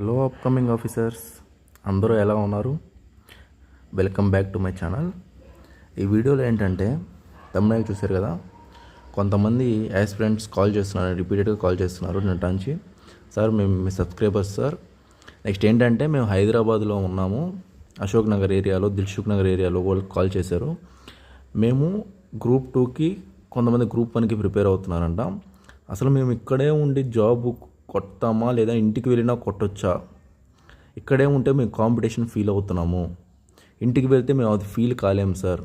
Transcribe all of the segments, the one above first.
Hello upcoming officers అందరూ ఎలా ఉన్నారు? Welcome back to my channel ఈ వీడియోలో ఏంటంటే తమిళనాడు చూశారు కదా? కొంతమంది యాస్పిరెంట్స్ కాల్ చేస్తున్నారు రిపీటెడ్గా కాల్ చేస్తున్నారు నిన్నటి సార్ మేము మీ సబ్స్క్రైబర్స్ సార్ నెక్స్ట్ ఏంటంటే మేము హైదరాబాద్లో ఉన్నాము. అశోక్ నగర్ ఏరియాలో దిల్సుఖ్ నగర్ ఏరియాలో వాళ్ళు కాల్ చేశారు. మేము గ్రూప్ టూకి కొంతమంది గ్రూప్ వన్కి ప్రిపేర్ అవుతున్నారంట. అసలు మేము ఇక్కడే ఉండి జాబ్ కొడతామా లేదా ఇంటికి వెళ్ళినా కొట్టొచ్చా? ఇక్కడే ఉంటే మేము కాంపిటీషన్ ఫీల్ అవుతున్నాము. ఇంటికి వెళ్తే మేము అది ఫీల్ కాలేం సార్.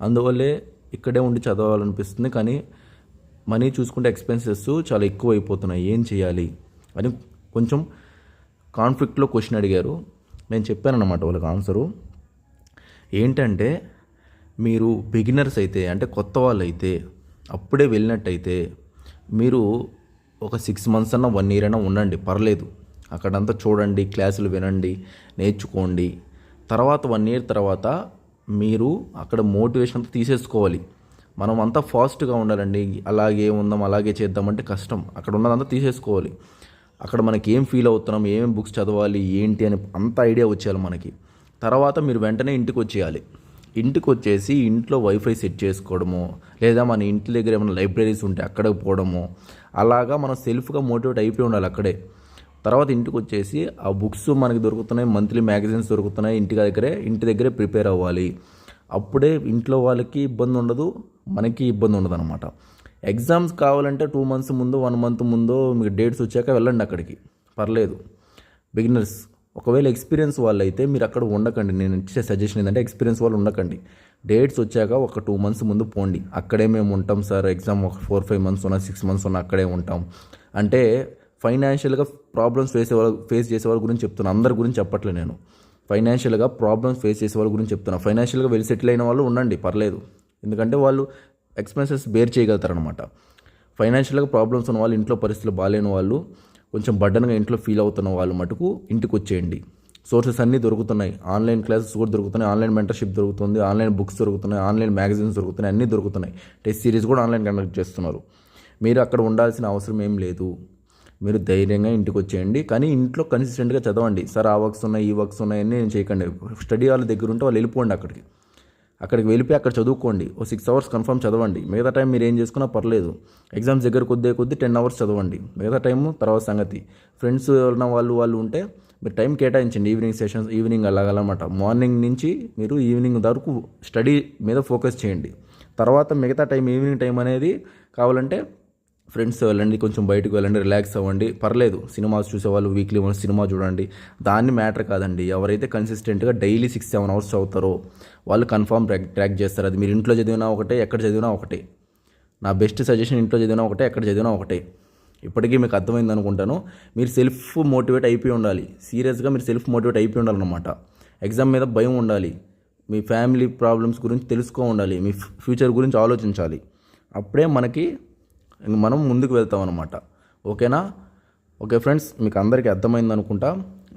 అందువల్లే ఇక్కడే ఉండి చదవాలనిపిస్తుంది కానీ మనీ చూసుకుంటే ఎక్స్పెన్సెస్ చాలా ఎక్కువ అయిపోతున్నాయి ఏం చేయాలి? అని కొంచెం కాన్ఫ్లిక్ట్లో క్వశ్చన్ అడిగారు. నేను చెప్పానన్నమాట వాళ్ళకి ఆన్సరు ఏంటంటే మీరు బిగినర్స్ అయితే అంటే కొత్త వాళ్ళు అయితే అప్పుడే వెళ్ళినట్టయితే మీరు ఒక సిక్స్ మంత్స్ అన్న వన్ ఇయర్ అయినా ఉండండి పర్లేదు. అక్కడంతా చూడండి క్లాసులు వినండి నేర్చుకోండి. తర్వాత వన్ ఇయర్ తర్వాత మీరు అక్కడ మోటివేషన్ అంతా తీసేసుకోవాలి. మనం అంతా ఫాస్ట్గా ఉండాలండి. అలాగే ఉందాం అలాగే చేద్దామంటే కష్టం. అక్కడ ఉన్నదంతా తీసేసుకోవాలి. అక్కడ మనకి ఏం ఫీల్ అవుతున్నాం ఏమేమి బుక్స్ చదవాలి ఏంటి అని అంత ఐడియా వచ్చేయాలి మనకి. తర్వాత మీరు వెంటనే ఇంటికి వచ్చేయాలి. ఇంటికి వచ్చేసి ఇంట్లో వైఫై సెట్ చేసుకోవడము లేదా మన ఇంటి దగ్గర ఏమైనా లైబ్రరీస్ ఉంటే అక్కడికి పోవడము అలాగా మనం సెల్ఫ్గా మోటివేట్ అయిపోయి ఉండాలి అక్కడే. తర్వాత ఇంటికి వచ్చేసి ఆ బుక్స్ మనకి దొరుకుతున్నాయి మంత్లీ మ్యాగజైన్స్ దొరుకుతున్నాయి ఇంటి దగ్గరే ఇంటి దగ్గరే ప్రిపేర్ అవ్వాలి. అప్పుడే ఇంట్లో వాళ్ళకి ఇబ్బంది ఉండదు మనకి ఇబ్బంది ఉండదు అనమాట ఎగ్జామ్స్ కావాలంటే టూ మంత్స్ ముందు వన్ మంత్ ముందు మీకు డేట్స్ వచ్చాక వెళ్ళండి అక్కడికి. పర్లేదు. బిగినర్స్ ఒకవేళ ఎక్స్పీరియన్స్ వాళ్ళు అయితే మీరు అక్కడ ఉండకండి. నేను ఇచ్చే సజెషన్ ఏంటంటే ఎక్స్పీరియన్స్ వాళ్ళు ఉండకండి. డేట్స్ వచ్చాక ఒక టూ మంత్స్ ముందు పోండి. అక్కడే మేము ఉంటాం సార్. ఎగ్జామ్ ఒక ఫోర్ ఫైవ్ మంత్స్ ఉన్నా సిక్స్ మంత్స్ ఉన్నా అక్కడే ఉంటాం. అంటే ఫైనాన్షియల్గా ప్రాబ్లమ్స్ ఫేస్ వాళ్ళ ఫేస్ చేసే వాళ్ళ గురించి చెప్తున్నాను అందరి గురించి చెప్పట్లే నేను. ఫైనాన్షియల్గా ప్రాబ్లమ్స్ ఫేస్ చేసే వాళ్ళ గురించి చెప్తున్నా. ఫైనాన్షియల్గా వెల్ సెటిల్ అయిన వాళ్ళు ఉండండి. పర్లేదు. ఎందుకంటే వాళ్ళు ఎక్స్పెన్సెస్ బేర్ చేయగలుగుతారనమాట ఫైనాన్షియల్గా ప్రాబ్లమ్స్ ఉన్న వాళ్ళు ఇంట్లో పరిస్థితులు బాగాలేని వాళ్ళు కొంచెం బడ్డన్గా ఇంట్లో ఫీల్ అవుతున్న వాళ్ళు మటుకు ఇంటికి వచ్చేయండి సోర్సెస్ అన్నీ దొరుకుతున్నాయి. ఆన్లైన్ క్లాసెస్ కూడా దొరుకుతున్నాయి. ఆన్లైన్ మెంటర్షిప్ దొరుకుతుంది. ఆన్లైన్ బుక్స్ దొరుకుతున్నాయి. ఆన్లైన్ మ్యాగజైన్స్ దొరుకుతున్నాయి. అన్నీ దొరుకుతున్నాయి. టెస్ట్ సిరీస్ కూడా ఆన్లైన్ కండక్ట్ చేస్తున్నారు. మీరు అక్కడ ఉండాల్సిన అవసరం ఏం లేదు. మీరు ధైర్యంగా ఇంటికి వచ్చేయండి కానీ ఇంట్లో కన్సిస్టెంట్గా చదవండి. సార్ ఆ వర్క్స్ ఉన్నాయి ఈ వర్క్స్ ఉన్నాయి అన్నీ నేను చేయకండి. స్టడీ వాళ్ళ దగ్గర ఉంటే వాళ్ళు వెళ్ళిపోండి అక్కడికి. అక్కడికి వెళ్ళిపోయి అక్కడ చదువుకోండి. ఓ సిక్స్ అవర్స్ కన్ఫర్మ్ చదవండి. మిగతా టైం మీరు ఏం చేసుకున్నా పర్లేదు. ఎగ్జామ్స్ దగ్గర కొద్దే కొద్దీ టెన్ అవర్స్ చదవండి. మిగతా టైం తర్వాత సంగతి. ఫ్రెండ్స్ ఉన్న వాళ్ళు వాళ్ళు ఉంటే మీరు టైం కేటాయించండి. ఈవినింగ్ సెషన్స్ ఈవినింగ్ అలాగలమాట మార్నింగ్ నుంచి మీరు ఈవినింగ్ వరకు స్టడీ మీద ఫోకస్ చేయండి. తర్వాత మిగతా టైం ఈవినింగ్ టైం అనేది కావాలంటే ఫ్రెండ్స్ వెళ్ళండి కొంచెం బయటకు వెళ్ళండి రిలాక్స్ అవ్వండి. పర్లేదు సినిమాస్ చూసేవాళ్ళు వీక్లీ వన్ సినిమా చూడండి. దాన్ని మ్యాటర్ కాదండి. ఎవరైతే కన్సిస్టెంట్గా డైలీ సిక్స్ సెవెన్ అవర్స్ చదువుతారో వాళ్ళు కన్ఫామ్ ట్రాక్ ట్రాక్ చేస్తారు. అది మీరు ఇంట్లో చదివినా ఒకటే ఎక్కడ చదివినా ఒకటే. నా బెస్ట్ సజెషన్ ఇంట్లో చదివినా ఒకటే ఎక్కడ చదివినా ఒకటే. ఇప్పటికీ మీకు అర్థమైంది అనుకుంటాను. మీరు సెల్ఫ్ మోటివేట్ అయిపోయి ఉండాలి. సీరియస్గా మీరు సెల్ఫ్ మోటివేట్ అయిపోయి ఉండాలన్నమాట. ఎగ్జామ్ మీద భయం ఉండాలి. మీ ఫ్యామిలీ ప్రాబ్లమ్స్ గురించి తెలుసుకో ఉండాలి. మీ ఫ్యూచర్ గురించి ఆలోచించాలి. అప్పుడే మనకి మనం ముందుకు వెళ్తాం అనమాట ఓకేనా? ఓకే ఫ్రెండ్స్ మీకు అందరికీ అర్థమైంది అనుకుంటా.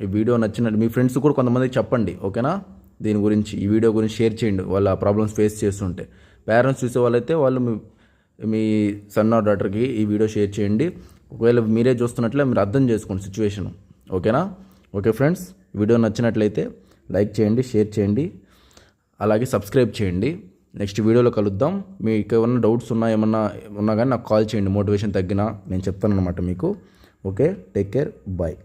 ఈ వీడియో నచ్చినట్టు మీ ఫ్రెండ్స్ కూడా కొంతమందికి చెప్పండి ఓకేనా? దీని గురించి ఈ వీడియో గురించి షేర్ చేయండి వాళ్ళ ప్రాబ్లమ్స్ ఫేస్ చేస్తుంటే. పేరెంట్స్ చూసే వాళ్ళైతే వాళ్ళు మీ మీ సన్ ఆర్ డాటర్కి ఈ వీడియో షేర్ చేయండి. ఒకవేళ మీరే చూస్తున్నట్లే మీరు అర్థం చేసుకోండి సిచ్యువేషన్ ఓకేనా? ఓకే ఫ్రెండ్స్ వీడియో నచ్చినట్లయితే లైక్ చేయండి షేర్ చేయండి. అలాగే సబ్స్క్రైబ్ చేయండి. నెక్స్ట్ వీడియోలో కలుద్దాం. మీకు ఏమన్నా డౌట్స్ ఉన్నా ఏమన్నా ఉన్నా కానీ నాకు కాల్ చేయండి. మోటివేషన్ తగ్గినా నేను చెప్తాను అనమాట మీకు. ఓకే? Take care. బాయ్.